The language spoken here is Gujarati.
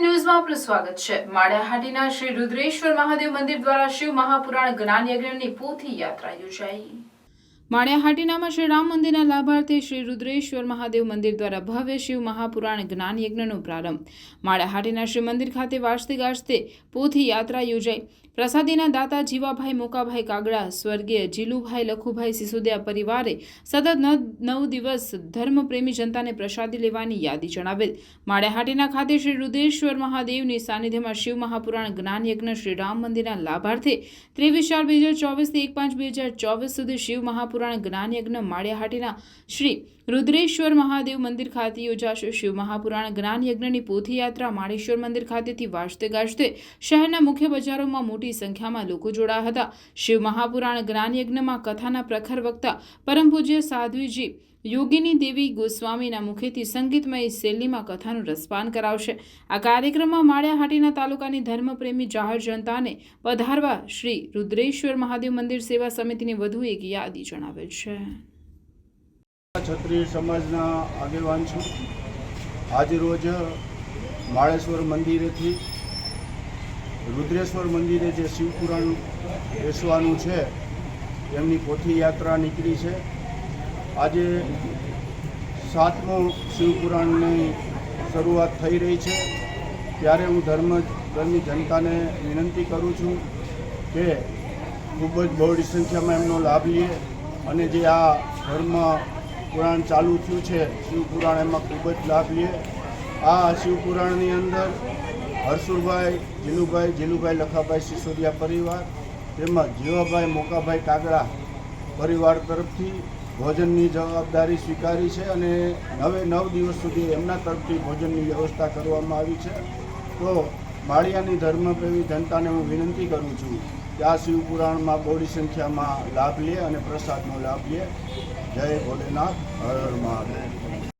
ન્યૂઝમાં આપનું સ્વાગત છે. માળિયાહાટીના શ્રી રુદ્રેશ્વર મહાદેવ મંદિર દ્વારા શિવ મહાપુરાણ જ્ઞાન યજ્ઞની પોથી યાત્રા યોજાઈ. માળિયાહાટીનામાં શ્રી રામ મંદિરના લાભાર્થી શ્રી રુદ્રેશ્વર મહાદેવ મંદિર દ્વારા ભવ્ય શિવ મહાપુરાણ જ્ઞાન યજ્ઞનો પ્રારંભ. માળિયાહાટીના શ્રી મંદિર ખાતે વાજતે ગાજતે પોથી યાત્રા યોજાઈ. પ્રસાદીના દાતા જીવાભાઈ મોકાભાઈ કાગડા, સ્વર્ગીય જીલુભાઈ લખુભાઈ સિસોદિયા પરિવારે સતત નવ દિવસ ધર્મપ્રેમી જનતાને પ્રસાદી લેવાની યાદી જણાવેલ. માળિયાહાટીના ખાતે શ્રી રુદ્રેશ્વર મહાદેવની સાનિધ્યમાં શિવ મહાપુરાણ જ્ઞાન યજ્ઞ શ્રી રામ મંદિરના લાભાર્થે ત્રેવીસ ચાર બે હજાર ચોવીસથી એક પાંચ બે હજાર ચોવીસ સુધી શિવ મહાપુરાણ જ્ઞાન યજ્ઞ માળિયાહાટીના શ્રી રુદ્રેશ્વર મહાદેવ મંદિર ખાતે યોજાશે શિવ મહાપુરાણ જ્ઞાનયજ્ઞની પોથીયાત્રા. માળેશ્વર મંદિર ખાતેથી વાજતે ગાજતે શહેરના મુખ્ય બજારોમાં મોટી સંખ્યામાં લોકો જોડાયા હતા. શિવ મહાપુરાણ જ્ઞાનયજ્ઞમાં કથાના પ્રખર વક્તા પરમ પૂજ્ય સાધ્વીજી યોગીની દેવી ગોસ્વામીના મુખેથી સંગીતમય શૈલીમાં કથાનું રસપાન કરાવશે. આ કાર્યક્રમમાં માળિયાહાટીના તાલુકાની ધર્મપ્રેમી જાહેર જનતાને પધારવા શ્રી રુદ્રેશ્વર મહાદેવ મંદિર સેવા સમિતિની વધુ એક યાદી જણાવેલ છે. ક્ષત્રિય સમાજના આગેવાન છું. આજરોજ માળેશ્વર મંદિરેથી રુદ્રેશ્વર મંદિરે જે શિવપુરાણ બેસવાનું છે, એમની પોથી યાત્રા નીકળી છે. આજે સાતમો શિવપુરાણની શરૂઆત થઈ રહી છે. ત્યારે હું ધર્મ ધર્મની જનતાને વિનંતી કરું છું કે ખૂબ જ બહોળી સંખ્યામાં એમનો લાભ લઈએ અને જે આ ધર્મ પુરાણ ચાલુ થયું છે, શિવપુરાણ એમાં ખૂબ જ લાભ લઈએ આ શિવપુરાણની અંદર હરસુરભાઈ જીલુભાઈ જીલુભાઈ લખાભાઈ સિસોદિયા પરિવાર તેમજ જીવાભાઈ મોકાભાઈ કાગડા પરિવાર તરફથી ભોજનની જવાબદારી સ્વીકારી છે અને નવે નવ દિવસ સુધી એમના તરફથી ભોજનની વ્યવસ્થા કરવામાં આવી છે. તો માળિયાની ધર્મપ્રેમી જનતાને હું વિનંતી કરું છું કે આ શિવપુરાણમાં બહોળી સંખ્યામાં લાભ લે અને પ્રસાદનો લાભ લે. જય ભોલેનાથ, હર હર મહાદેવ.